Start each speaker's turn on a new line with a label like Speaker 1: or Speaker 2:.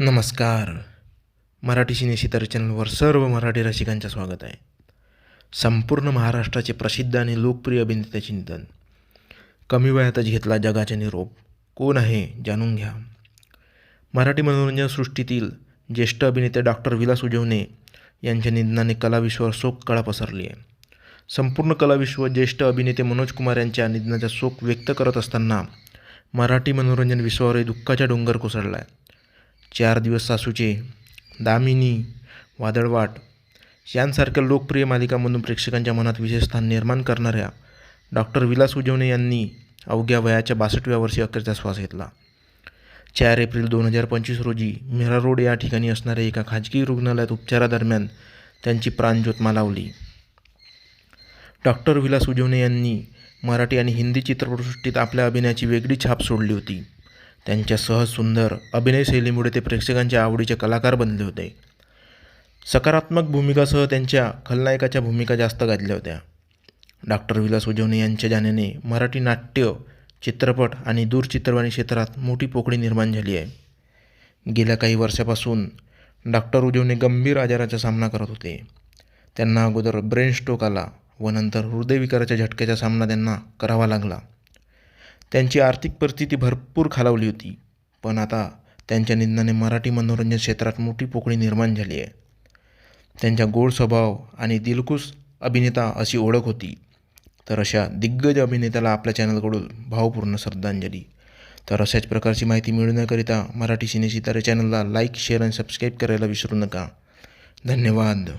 Speaker 1: नमस्कार. मराठी सिनेसितार चॅनलवर सर्व मराठी रसिकांचं स्वागत आहे. संपूर्ण महाराष्ट्राचे प्रसिद्ध आणि लोकप्रिय अभिनेत्याचे निधन कमी वयातच घेतला जगाचा निरोप. कोण आहे? जाणून घ्या. मराठी मनोरंजन सृष्टीतील ज्येष्ठ अभिनेते डॉक्टर विलास उजवणे यांच्या निधनाने कलाविश्वावर शोक कळा पसरली आहे. संपूर्ण कलाविश्व ज्येष्ठ अभिनेते मनोज कुमार यांच्या निधनाचा शोक व्यक्त करत असताना मराठी मनोरंजन विश्वावरही दुःखाचा डोंगर कोसळला आहे. चार दिवस सासूचे दामिनी वादळवाट यांसारख्या लोकप्रिय मालिकांमधून प्रेक्षकांच्या मनात विशेष स्थान निर्माण करणाऱ्या डॉक्टर विलास उजवणे यांनी अवघ्या वयाच्या बासष्टव्या वर्षी अखेरचा श्वास घेतला. चार एप्रिल दोन हजार पंचवीस रोजी मिरा रोड या ठिकाणी असणाऱ्या एका खाजगी रुग्णालयात उपचारादरम्यान त्यांची प्राणज्योत मालावली डॉक्टर विलास उजवणे यांनी मराठी आणि हिंदी चित्रपटसृष्टीत आपल्या अभिनयाची वेगळी छाप सोडली होती. त्यांच्या सहज सुंदर अभिनयशैलीमुळे ते प्रेक्षकांच्या आवडीचे कलाकार बनले होते. सकारात्मक भूमिकासह त्यांच्या खलनायकाच्या भूमिका जास्त गाजल्या होत्या. डॉक्टर विलास उजवणे यांच्या जाण्याने मराठी नाट्य चित्रपट आणि दूरचित्रवाणी क्षेत्रात मोठी पोकळी निर्माण झाली आहे. गेल्या काही वर्षापासून डॉक्टर उजवणे गंभीर आजाराचा सामना करत होते. त्यांना अगोदर ब्रेन स्ट्रोक आला व नंतर हृदयविकाराच्या झटक्याचा सामना त्यांना करावा लागला. त्यांची आर्थिक परिस्थिती भरपूर खालावली होती. पण आता त्यांच्या निधनाने मराठी मनोरंजन क्षेत्रात मोठी पोकळी निर्माण झाली आहे. त्यांच्या गोड स्वभाव आणि दिलखुश अभिनेता अशी ओळख होती. तर अशा दिग्गज अभिनेत्याला आपल्या चॅनलकडून भावपूर्ण श्रद्धांजली. तर अशाच प्रकारची माहिती मिळवण्याकरिता मराठी सिने सितारे चॅनलला लाईक शेअर आणि सबस्क्राईब करायला विसरू नका. धन्यवाद.